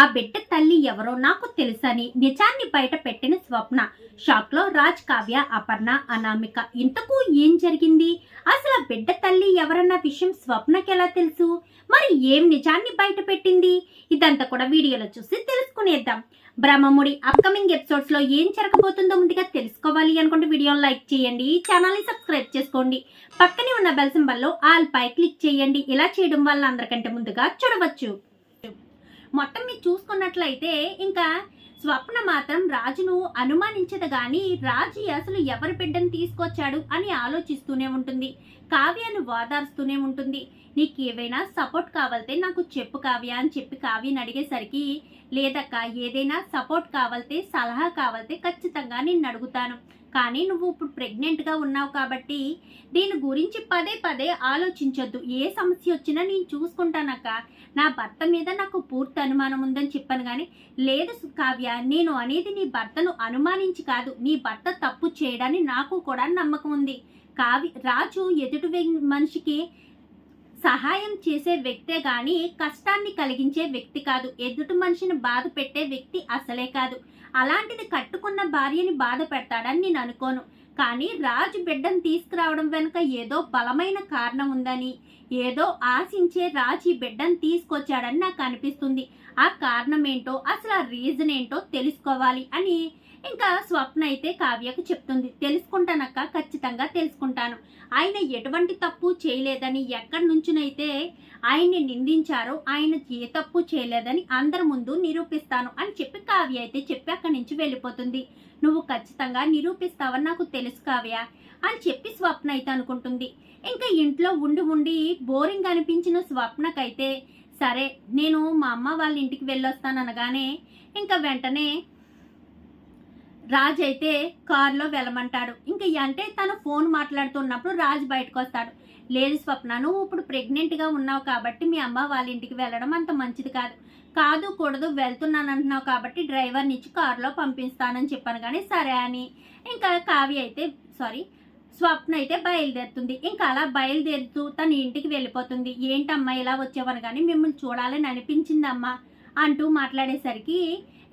ఆ బిడ్డ తల్లి ఎవరో నాకు తెలుసని నిజాన్ని బయట పెట్టిన స్వప్న. షాక్లో రాజ్ కావ్య అపర్ణ అనామిక ఇంతకు ఏం జరిగింది? అసలు ఆ బిడ్డ తల్లి ఎవరన్న విషయం స్వప్నకి ఎలా తెలుసు? మరి ఏం నిజాన్ని బయట పెట్టింది? ఇదంతా కూడా వీడియోలో చూసి తెలుసుకునేద్దాం. బ్రహ్మముడి అప్కమింగ్ ఎపిసోడ్స్లో ఏం జరగబోతుందో ముందుగా తెలుసుకోవాలి అనుకుంటే వీడియోని లైక్ చేయండి ఛానల్ని సబ్స్క్రైబ్ చేసుకోండి. పక్కనే ఉన్న బెల్ సింబల్లో ఆల్ పై క్లిక్ చేయండి. ఇలా చేయడం వల్ల అందరికంటే ముందుగా చూడవచ్చు. మొత్తం మీరు చూసుకున్నట్లయితే ఇంకా స్వప్న మాత్రం రాజును అనుమానించదు గాని రాజు అసలు ఎవరి బిడ్డను తీసుకొచ్చాడు అని ఆలోచిస్తూనే ఉంటుంది. కావ్యను వాదారుస్తూనే ఉంటుంది. నీకు ఏవైనా సపోర్ట్ కావాలితే నాకు చెప్పు కావ్య అని చెప్పి కావ్యని అడిగేసరికి లేదక్క ఏదైనా సపోర్ట్ కావాలితే సలహా కావాలితే ఖచ్చితంగా నేను అడుగుతాను. కానీ నువ్వు ఇప్పుడు ప్రెగ్నెంట్గా ఉన్నావు కాబట్టి దీని గురించి పదే పదే ఆలోచించొద్దు. ఏ సమస్య వచ్చినా నేను చూసుకుంటానక్క. నా భర్త మీద నాకు పూర్తి అనుమానం ఉందని చెప్పాను కానీ లేదు కావ్య నేను అనేది నీ భర్తను అనుమానించి కాదు. నీ భర్త తప్పు చేయడాన్ని నాకు కూడా నమ్మకం ఉంది. కావ్య రాజు ఎదుటి మనిషికి సహాయం చేసే వ్యక్తే కానీ కష్టాన్ని కలిగించే వ్యక్తి కాదు. ఎదుటి మనిషిని బాధ పెట్టే వ్యక్తి అసలే కాదు. అలాంటిది కట్టుకున్న భార్యని బాధ పెడతాడని నేను అనుకోను. కానీ రాజు బిడ్డను తీసుకురావడం వెనుక ఏదో బలమైన కారణం ఉందని ఏదో ఆశించే రాజు ఈ బిడ్డను తీసుకొచ్చాడని నాకు అనిపిస్తుంది. ఆ కారణం ఏంటో అసలు ఆ రీజన్ ఏంటో తెలుసుకోవాలి అని ఇంకా స్వప్న అయితే కావ్యకు చెప్తుంది తెలుసుకుంటానక్క ఖచ్చితంగా తెలుసుకుంటాను. ఆయన ఎటువంటి తప్పు చేయలేదని ఎక్కడి నుంచినైతే ఆయన్ని నిందించారో ఆయన ఏ తప్పు చేయలేదని అందరి ముందు నిరూపిస్తాను అని చెప్పి కావ్య అయితే చెప్పి అక్కడి నుంచి వెళ్ళిపోతుంది. నువ్వు ఖచ్చితంగా నిరూపిస్తావని నాకు తెలుసు కావ్య అని చెప్పి స్వప్న అయితే అనుకుంటుంది. ఇంకా ఇంట్లో ఉండి ఉండి బోరింగ్ అనిపించిన స్వప్నకైతే సరే నేను మా అమ్మ వాళ్ళ ఇంటికి వెళ్ళొస్తాను అనగానే ఇంకా వెంటనే రాజ్ అయితే కారులో వెళ్ళమంటాడు. ఇంకా అంటే తన ఫోన్ మాట్లాడుతున్నప్పుడు రాజ్ బయటకు వస్తాడు లేదు స్వప్న నువ్వు ఇప్పుడు ప్రెగ్నెంట్గా ఉన్నావు కాబట్టి మీ అమ్మ వాళ్ళ ఇంటికి వెళ్ళడం అంత మంచిది కాదు. కాదు కూడదు వెళ్తున్నాను అంటున్నావు కాబట్టి డ్రైవర్ని ఇచ్చి కారులో పంపిస్తానని చెప్పాను కానీ సరే అని. ఇంకా కావ్య అయితే సారీ స్వప్న అయితే బయలుదేరుతుంది. ఇంకా అలా బయలుదేరుతూ తన ఇంటికి వెళ్ళిపోతుంది. ఏంటమ్మా ఇలా వచ్చేవాను కానీ మిమ్మల్ని చూడాలని అనిపించిందమ్మా అంటూ మాట్లాడేసరికి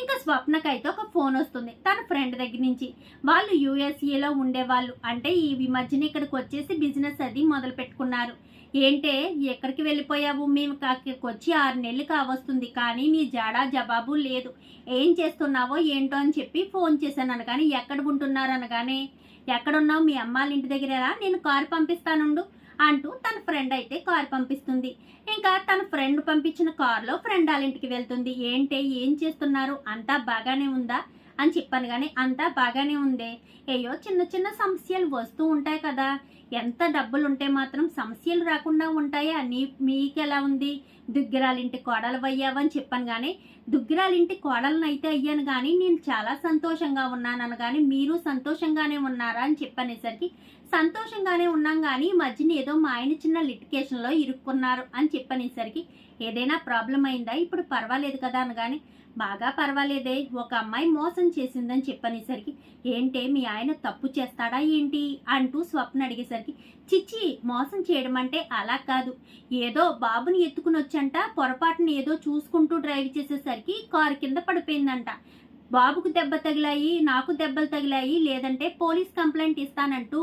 ఇంకా స్వప్నకైతే ఒక ఫోన్ వస్తుంది. తన ఫ్రెండ్ దగ్గర నుంచి. వాళ్ళు యూఎస్ఏలో ఉండేవాళ్ళు. అంటే ఈ మధ్యన ఇక్కడికి వచ్చేసి బిజినెస్ అది మొదలు పెట్టుకున్నారు. ఏంటే ఎక్కడికి వెళ్ళిపోయావు? మేము అక్కడికి వచ్చి ఆరు నెలలు కావస్తుంది. కానీ నీ జాడా జవాబు లేదు. ఏం చేస్తున్నావో ఏంటో అని చెప్పి ఫోన్ చేశాను అనగానే ఎక్కడ ఉంటున్నారు అనగానే ఎక్కడున్నావు? మీ అమ్మాళ్ళ ఇంటి దగ్గర నేను కారు పంపిస్తానుండు. అంటూ తన ఫ్రెండ్ అయితే కారు పంపిస్తుంది. ఇంకా తన ఫ్రెండ్ పంపించిన కారులో ఫ్రెండ్ వాళ్ళ ఇంటికి వెళ్తుంది. ఏంటి ఏం చేస్తున్నారు? అంతా బాగానే ఉందా? అని చెప్పాను కానీ అంతా బాగానే ఉందే. ఏయో చిన్న చిన్న సమస్యలు వస్తూ ఉంటాయి కదా. ఎంత డబ్బులు ఉంటే మాత్రం సమస్యలు రాకుండా ఉంటాయా? నీ మీకు ఎలా ఉంది? దుగ్గిరాలింటి కోడలు అయ్యావని చెప్పాను కానీ దుగ్గిరాలింటి కోడలను అయితే అయ్యాను కానీ నేను చాలా సంతోషంగా ఉన్నాను అనగాని మీరు సంతోషంగానే ఉన్నారా అని చెప్పనేసరికి సంతోషంగానే ఉన్నాం కానీ ఈ మధ్యన ఏదో మా ఆయన చిన్న లిటికేషన్లో ఇరుక్కున్నారు అని చెప్పనేసరికి ఏదైనా ప్రాబ్లం అయిందా? ఇప్పుడు పర్వాలేదు కదా అనగానే బాగా పర్వాలేదే ఒక అమ్మాయి మోసం చేసిందని చెప్పనేసరికి ఏంటే మీ ఆయన తప్పు చేస్తాడా ఏంటి అంటూ స్వప్న అడిగేసరికి చిచ్చి మోసం చేయడం అంటే అలా కాదు. ఏదో బాబుని ఎత్తుకుని వచ్చంట పొరపాటున ఏదో చూసుకుంటూ డ్రైవ్ చేసేసరికి కారు కింద పడిపోయిందంట. బాబుకు దెబ్బ తగిలాయి నాకు దెబ్బలు తగిలాయి లేదంటే పోలీస్ కంప్లైంట్ ఇస్తానంటూ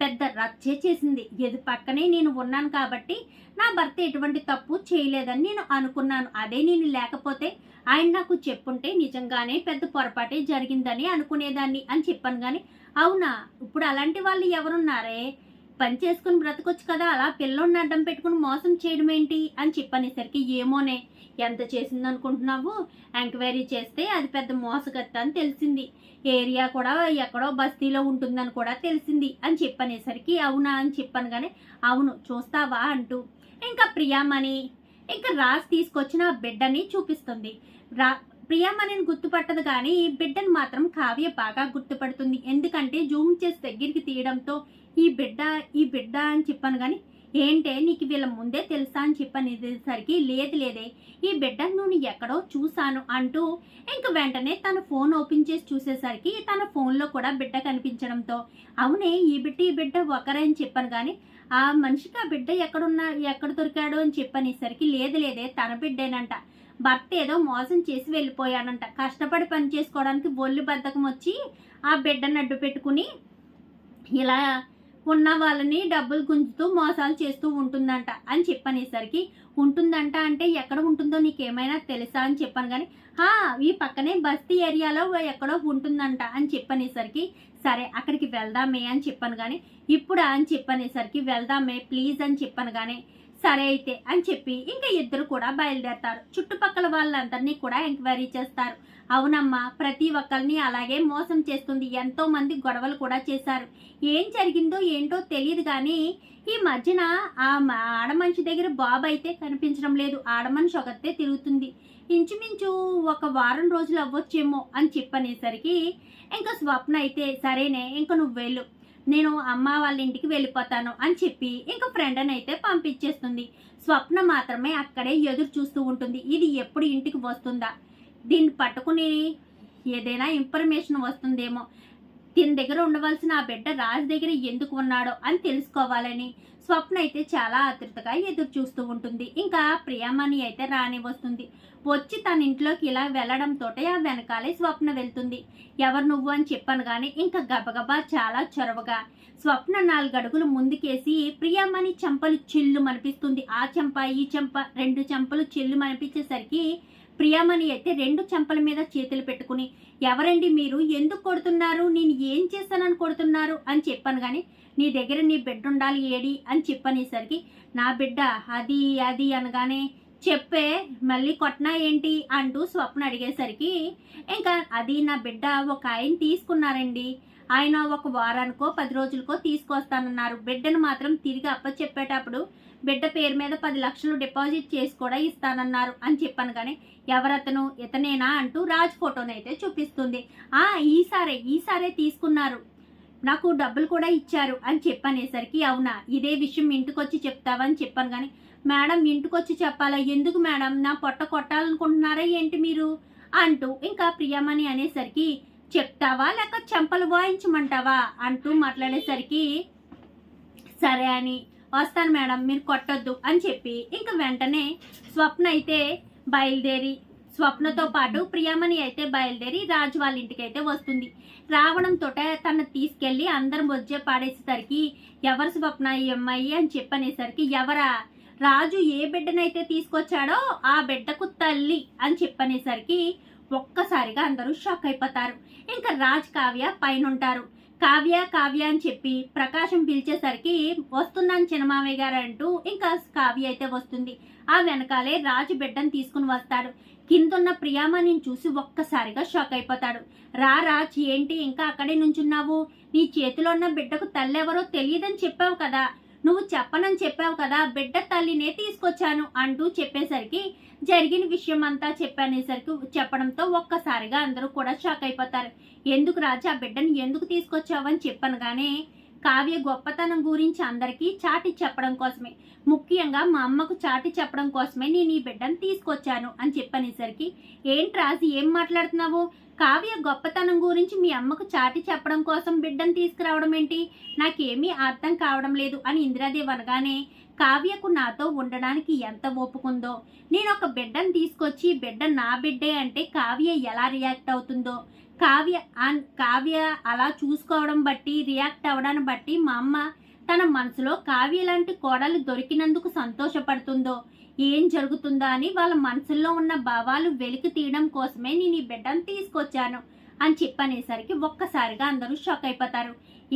పెద్ద రచ్చే చేసింది. ఎదు పక్కనే నేను ఉన్నాను కాబట్టి నా భర్త ఎటువంటి తప్పు చేయలేదని నేను అనుకున్నాను. అదే నేను లేకపోతే ఆయన నాకు చెప్పుంటే నిజంగానే పెద్ద పొరపాటే జరిగిందని అనుకునేదాన్ని అని చెప్పాను కానీ అవునా? ఇప్పుడు అలాంటి వాళ్ళు ఎవరున్నారే? పని చేసుకుని బ్రతకొచ్చు కదా అలా పిల్లోడిని అడ్డం పెట్టుకుని మోసం చేయడం ఏంటి అని చెప్పనేసరికి ఏమోనే ఎంత చేసింది అనుకుంటున్నావు? ఎంక్వైరీ చేస్తే అది పెద్ద మోసగత్త అని తెలిసింది. ఏరియా కూడా ఎక్కడో బస్తీలో ఉంటుందని కూడా తెలిసింది అని చెప్పనేసరికి అవునా అని చెప్పాను కానీ అవును చూస్తావా అంటూ ఇంకా ప్రియామణి ఇంకా రాజ్ తీసుకొచ్చిన ఆ బిడ్డని చూపిస్తుంది. రా ప్రియామణిని గుర్తుపట్టదు కానీ ఈ బిడ్డను మాత్రం కావ్య బాగా గుర్తుపడుతుంది. ఎందుకంటే జూమ్ చేసి దగ్గరికి తీయడంతో ఈ బిడ్డ ఈ బిడ్డ అని చెప్పాను కానీ ఏంటే నీకు వీళ్ళ ముందే తెలుసా అని చెప్పనేసరికి లేదు లేదే ఈ బిడ్డను నేను ఎక్కడో చూశాను అంటూ ఇంక వెంటనే తన ఫోన్ ఓపెన్ చేసి చూసేసరికి తన ఫోన్లో కూడా బిడ్డ కనిపించడంతో అవునే ఈ బిడ్డ ఈ బిడ్డ ఒకరే అని చెప్పాను కానీ ఆ మనిషికి ఆ బిడ్డ ఎక్కడున్నా ఎక్కడ దొరికాడు అని చెప్పనేసరికి లేదు లేదే తన బిడ్డేనంట. భర్త ఏదో మోసం చేసి వెళ్ళిపోయాడంట. కష్టపడి పని చేసుకోవడానికి ఒళ్ళు బద్దకం వచ్చి ఆ బిడ్డను అడ్డు పెట్టుకుని ఇలా ఉన్న వాళ్ళని డబ్బులు గుంజుతూ మోసాలు చేస్తూ ఉంటుందంట అని చెప్పనేసరికి ఉంటుందంట అంటే ఎక్కడ ఉంటుందో నీకేమైనా తెలుసా? అని చెప్పాను కానీ హా ఈ పక్కనే బస్తీ ఏరియాలో ఎక్కడో ఉంటుందంట అని చెప్పనేసరికి సరే అక్కడికి వెళ్దామే అని చెప్పాను కానీ ఇప్పుడు అని చెప్పనేసరికి వెళ్దామే ప్లీజ్ అని చెప్పాను కానీ సరే అయితే అని చెప్పి ఇంకా ఇద్దరు కూడా బయలుదేరతారు. చుట్టుపక్కల వాళ్ళందరినీ కూడా ఎంక్వైరీ చేస్తారు. అవునమ్మా ప్రతి ఒక్కరిని అలాగే మోసం చేస్తుంది. ఎంతో మంది గొడవలు కూడా చేశారు. ఏం జరిగిందో ఏంటో తెలియదు కానీ ఈ మధ్యన ఆ ఆడమనిషి దగ్గర బాబు అయితే కనిపించడం లేదు. ఆడమనిషి ఒకతే తిరుగుతుంది. ఇంచుమించు ఒక వారం రోజులు అవ్వచ్చేమో అని చెప్పనేసరికి ఇంకా స్వప్న అయితే సరేనే ఇంకా నువ్వు వెళ్ళు. నేను అమ్మ వాళ్ళ ఇంటికి వెళ్ళిపోతాను అని చెప్పి ఇంకా ఫ్రెండ్ అని అయితే పంపించేస్తుంది. స్వప్న మాత్రమే అక్కడే ఎదురు చూస్తూ ఉంటుంది. ఇది ఎప్పుడు ఇంటికి వస్తుందా? దీన్ని పట్టుకుని ఏదైనా ఇన్ఫర్మేషన్ వస్తుందేమో. దీని దగ్గర ఉండవలసిన ఆ బిడ్డ రాజు దగ్గర ఎందుకు ఉన్నాడో అని తెలుసుకోవాలని స్వప్న అయితే చాలా ఆతృతగా ఎదురు చూస్తూ ఉంటుంది. ఇంకా ప్రియామణి అయితే రాని వస్తుంది. వచ్చి తన ఇంట్లోకి ఇలా వెళ్ళడంతో ఆ వెనకాలే స్వప్న వెళ్తుంది. ఎవరు నువ్వు అని చెప్పాను కానీ ఇంకా గబగబా చాలా చొరవగా. స్వప్న నాలుగు అడుగులు ముందుకేసి ప్రియామణి చెంపలు చిల్లు మనిపిస్తుంది ఆ చెంప ఈ చెంప రెండు చెంపలు చిల్లు మనిపించేసరికి ప్రియామణి అయితే రెండు చెంపల మీద చేతులు పెట్టుకుని ఎవరండి మీరు? ఎందుకు కొడుతున్నారు? నేను ఏం చేస్తానని కొడుతున్నారు? అని చెప్పాను కానీ నీ దగ్గర నీ బిడ్డ ఉండాలి ఏడి? అని చెప్పనేసరికి నా బిడ్డ అది అది అనగానే చెప్పే మళ్ళీ కొట్టినా ఏంటి? అంటూ స్వప్న అడిగేసరికి ఇంకా అది నా బిడ్డ ఒక ఆయన తీసుకున్నారండి. ఆయన ఒక వారానికో పది రోజులకో తీసుకొస్తానన్నారు. బిడ్డను మాత్రం తిరిగి అప్పచెప్పేటప్పుడు బిడ్డ పేరు మీద పది లక్షలు డిపాజిట్ చేసి కూడా ఇస్తానన్నారు అని చెప్పాను కానీ ఎవరతను? ఇతనేనా? అంటూ రాజ్ ఫోటోనైతే చూపిస్తుంది. ఆ ఈసారే ఈసారే తీసుకున్నారు. నాకు డబ్బులు కూడా ఇచ్చారు అని చెప్పనేసరికి అవునా? ఇదే విషయం ఇంటికొచ్చి చెప్తావని చెప్పాను కానీ మేడం ఇంటికొచ్చి చెప్పాలా? ఎందుకు మేడం? నా పొట్ట కొట్టాలనుకుంటున్నారా ఏంటి మీరు? అంటూ ఇంకా ప్రియమణి అనేసరికి చెప్తావా? లేక చెంపలు వాయించమంటావా? అంటూ మాట్లాడేసరికి సరే అని వస్తాను మేడం మీరు కొట్టొద్దు అని చెప్పి ఇంకా వెంటనే స్వప్న అయితే బయలుదేరి స్వప్నతో పాటు ప్రియమణి అయితే బయలుదేరి రాజు వాళ్ళ ఇంటికి అయితే వస్తుంది రావడంతో తను తీసుకెళ్ళి అందరం వచ్చే పాడేసేసరికి ఎవరు స్వప్న ఈ అమ్మాయి అని చెప్పనేసరికి ఎవరా? రాజు ఏ బిడ్డనైతే తీసుకొచ్చాడో ఆ బిడ్డకు తల్లి అని చెప్పనేసరికి ఒక్కసారిగా అందరూ షాక్ అయిపోతారు. ఇంకా రాజ్ కావ్య పైన ఉంటారు కావ్య కావ్య అని చెప్పి ప్రకాశం పిలిచేసరికి వస్తున్నాను చిన్నమామయ్య గారు అంటూ ఇంకా కావ్య అయితే వస్తుంది. ఆ వెనకాలే రాజు బిడ్డను తీసుకుని వస్తాడు. కిందున్న ప్రియామణిని చూసి ఒక్కసారిగా షాక్ అయిపోతాడు. రా రాజ్ ఏంటి ఇంకా అక్కడే నుంచున్నావు? నీ చేతిలో ఉన్న బిడ్డకు తల్లెవరో తెలియదని చెప్పావు కదా. నువ్వు చెప్పనని చెప్పావు కదా బిడ్డ తల్లినే తీసుకొచ్చాను అంటూ చెప్పేసరికి జరిగిన విషయం అంతా చెప్పనేసరికి చెప్పడంతో ఒక్కసారిగా అందరూ కూడా షాక్ అయిపోతారు. ఎందుకు రాజా ఆ బిడ్డని ఎందుకు తీసుకొచ్చావని చెప్పాను కానీ కావ్య గొప్పతనం గురించి అందరికీ చాటి చెప్పడం కోసమే. ముఖ్యంగా మా అమ్మకు చాటి చెప్పడం కోసమే నేను ఈ బిడ్డను తీసుకొచ్చాను అని చెప్పనేసరికి ఏంటి రాజు ఏం మాట్లాడుతున్నావు? కావ్య గొప్పతనం గురించి మీ అమ్మకు చాటి చెప్పడం కోసం బిడ్డను తీసుకురావడం ఏంటి? నాకేమీ అర్థం కావడం లేదు అని ఇందిరాదేవి అనగానే కావ్యకు నాతో ఉండడానికి ఎంత ఒప్పుకుందో. నేను ఒక బిడ్డను తీసుకొచ్చి బిడ్డ నా బిడ్డే అంటే కావ్య ఎలా రియాక్ట్ అవుతుందో. కావ్య కావ్య అలా చూసుకోవడం బట్టి రియాక్ట్ అవ్వడాన్ని బట్టి మా అమ్మ తన మనసులో కావ్య లాంటి కోడలు దొరికినందుకు సంతోషపడుతుందో ఏం జరుగుతుందో అని వాళ్ళ మనసుల్లో ఉన్న భావాలు వెలికి తీయడం కోసమే నేను ఈ బిడ్డను తీసుకొచ్చాను అని చెప్పనేసరికి ఒక్కసారిగా అందరూ షాక్ అయిపోతారు.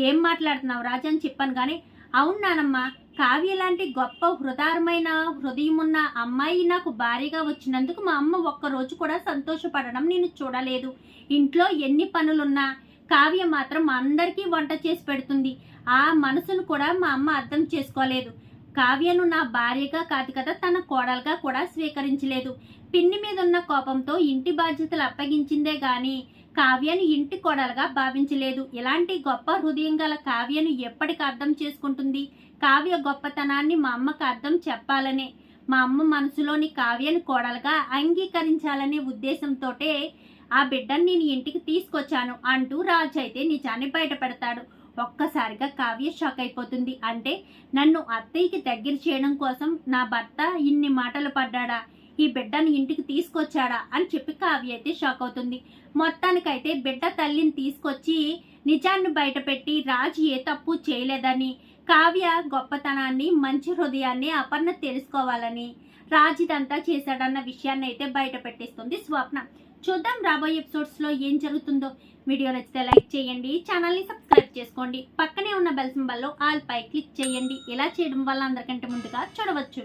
ఏం మాట్లాడుతున్నావు రాజు అని చెప్పాను కానీ అవును నానమ్మ కావ్య లాంటి గొప్ప హృదయమైన హృదయం ఉన్న అమ్మాయి నాకు భారీగా వచ్చినందుకు మా అమ్మ ఒక్క రోజు కూడా సంతోషపడడం నేను చూడలేదు. ఇంట్లో ఎన్ని పనులున్నా కావ్య మాత్రం అందరికీ వంట చేసి పెడుతుంది. ఆ మనసును కూడా మా అమ్మ అర్థం చేసుకోలేదు. కావ్యను నా భార్యగా కాదు కదా తన కోడలుగా కూడా స్వీకరించలేదు. పిన్ని మీద ఉన్న కోపంతో ఇంటి బాధ్యతలు అప్పగించిందే గాని కావ్యను ఇంటి కోడలుగా భావించలేదు. ఇలాంటి గొప్ప హృదయం గల కావ్యను ఎప్పటికి అర్థం చేసుకుంటుంది? కావ్య గొప్పతనాన్ని మా అమ్మకు అర్థం చెప్పాలనే మా అమ్మ మనసులోని కావ్యను కోడలుగా అంగీకరించాలనే ఉద్దేశంతోటే ఆ బిడ్డను నేను ఇంటికి తీసుకొచ్చాను అంటూ రాజు అయితే నిజాన్ని బయటపెడతాడు. ఒక్కసారిగా కావ్య షాక్ అయిపోతుంది. అంటే నన్ను అత్తయ్యకి దగ్గర చేయడం కోసం నా భర్త ఇన్ని మాటలు పడ్డాడా? ఈ బిడ్డను ఇంటికి తీసుకొచ్చాడా? అని చెప్పి కావ్య అయితే షాక్ అవుతుంది. మొత్తానికైతే బిడ్డ తల్లిని తీసుకొచ్చి నిజాన్ని బయటపెట్టి రాజు ఏ తప్పు చేయలేదని కావ్య గొప్పతనాన్ని మంచి హృదయాన్ని అపర్ణ తెలుసుకోవాలని రాజు ఇదంతా చేశాడన్న విషయాన్ని అయితే బయట పెట్టేస్తుంది స్వప్న. చూద్దాం రాబోయే ఎపిసోడ్స్లో ఏం జరుగుతుందో. వీడియో నచ్చితే లైక్ చేయండి ఛానల్ని సబ్స్క్రైబ్ చేసుకోండి. పక్కనే ఉన్న బెల్ సింబల్లో ఆల్ పై క్లిక్ చేయండి. ఇలా చేయడం వల్ల అందరికంటే ముందుగా చూడవచ్చు.